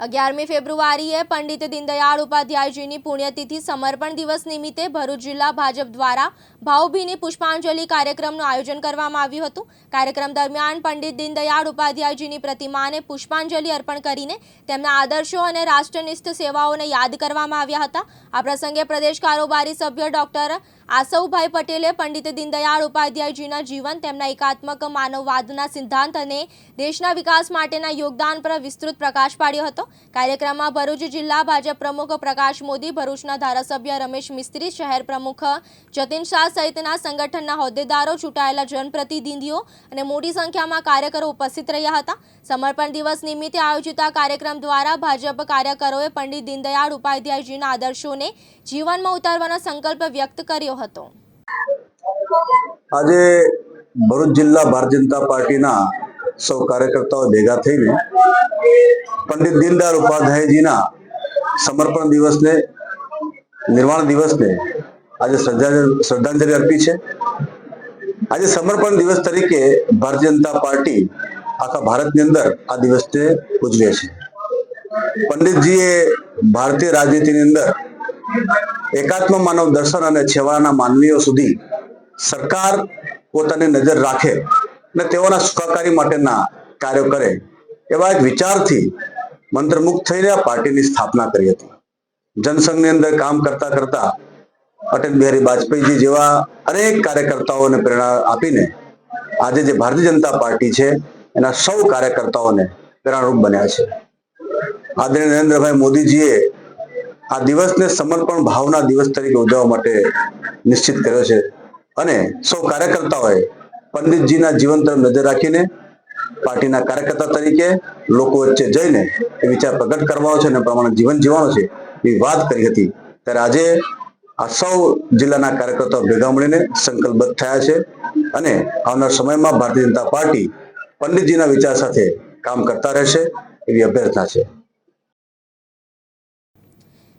અગિયારમી ફેબ્રુઆરીએ પંડિત દીનદયાળ ઉપાધ્યાયજીની પુણ્યતિથિ સમર્પણ દિવસ નિમિત્તે ભરૂચ જિલ્લા ભાજપ દ્વારા ભાવભીની પુષ્પાંજલિ કાર્યક્રમનું આયોજન કરવામાં આવ્યું હતું. કાર્યક્રમ દરમિયાન પંડિત દીનદયાળ ઉપાધ્યાયજીની પ્રતિમાને પુષ્પાંજલિ અર્પણ કરીને તેમના આદર્શો અને રાષ્ટ્રનિષ્ઠ સેવાઓને યાદ કરવામાં આવ્યા હતા. આ પ્રસંગે પ્રદેશ કારોબારી સભ્ય ડોક્ટર આસવભાઈ પટેલે પંડિત દીનદયાળ ઉપાધ્યાયજીના જીવન, તેમના એકાત્મક માનવવાદના સિદ્ધાંત અને દેશના વિકાસ માટેના યોગદાન પર વિસ્તૃત પ્રકાશ પાડ્યો હતો. કાર્યક્રમમાં ભરૂચ જિલ્લા ભાજપ પ્રમુખ પ્રકાશ મોદી, ભરૂચના ધારાસભ્ય રમેશ મિસ્ત્રી, શહેર પ્રમુખ જતીન શાહ સહિતના સંગઠનના હોદ્દેદારો, ચૂંટાયેલા જનપ્રતિનિધિઓ અને મોટી સંખ્યામાં કાર્યકરો ઉપસ્થિત રહ્યા હતા. સમર્પણ દિવસ નિમિત્તે આયોજિત આ કાર્યક્રમ દ્વારા ભાજપ કાર્યકરોએ પંડિત દીનદયાળ ઉપાધ્યાયજીના આદર્શોને જીવનમાં ઉતારવાનો સંકલ્પ વ્યક્ત કર્યો હતો. આજે ભરૂચ જિલ્લા ભારતીય જનતા પાર્ટીના સૌ કાર્યકર્તાઓ ભેગા થઈને પંડિત દીનદયાળ ઉપાધ્યાયજીના સમર્પણ દિવસને, નિર્વાણ દિવસને આજે શ્રદ્ધાંજલિ અર્પી છે. આજે સમર્પણ દિવસ તરીકે ભારતીય જનતા પાર્ટી આખા ભારતની અંદર આ દિવસને ઉજવે છે. પંડિતજીએ ભારતીય રાજનીતિની અંદર એકાત્મ માનવ દર્શન અને છેવાડાના માનવીઓ સુધી સરકાર પોતાની નજર રાખે અને તેઓના સુખાકારી માટેના કાર્યો કરે એવા એક વિચારથી મંત્રમુગ્ધ થઈને પાર્ટીની સ્થાપના કરી હતી. જનસંઘની અંદર કામ કરતા કરતા અટલ બિહારી વાજપેયીજી જેવા અનેક કાર્યકર્તાઓને પ્રેરણા આપીને આજે જે ભારતીય જનતા પાર્ટી છે એના સૌ કાર્યકર્તાઓને પ્રેરણારૂપ બન્યા છે. આદરણીય નરેન્દ્રભાઈ મોદીજીએ આ દિવસને સમર્પણ ભાવના દિવસ તરીકે ઉજવવા માટે નિશ્ચિત કર્યો છે. અને સૌ કાર્યકર્તાઓએ પંડિતજીના જીવન તરફ નજર રાખીને પાર્ટીના કાર્યકર્તા તરીકે લોકો વચ્ચે જઈને એ વિચાર પ્રગટ કરવાનો છે અને પ્રમાણે જીવન જીવવાનું છે એ વાત કરી હતી. ત્યારે આજે આ સૌ જિલ્લાના કાર્યકર્તાઓ ભેગા મળીને સંકલ્પબદ્ધ થયા છે અને આવનાર સમયમાં ભારતીય જનતા પાર્ટી પંડિતજીના વિચાર સાથે કામ કરતા રહેશે એવી અભ્યર્થના છે.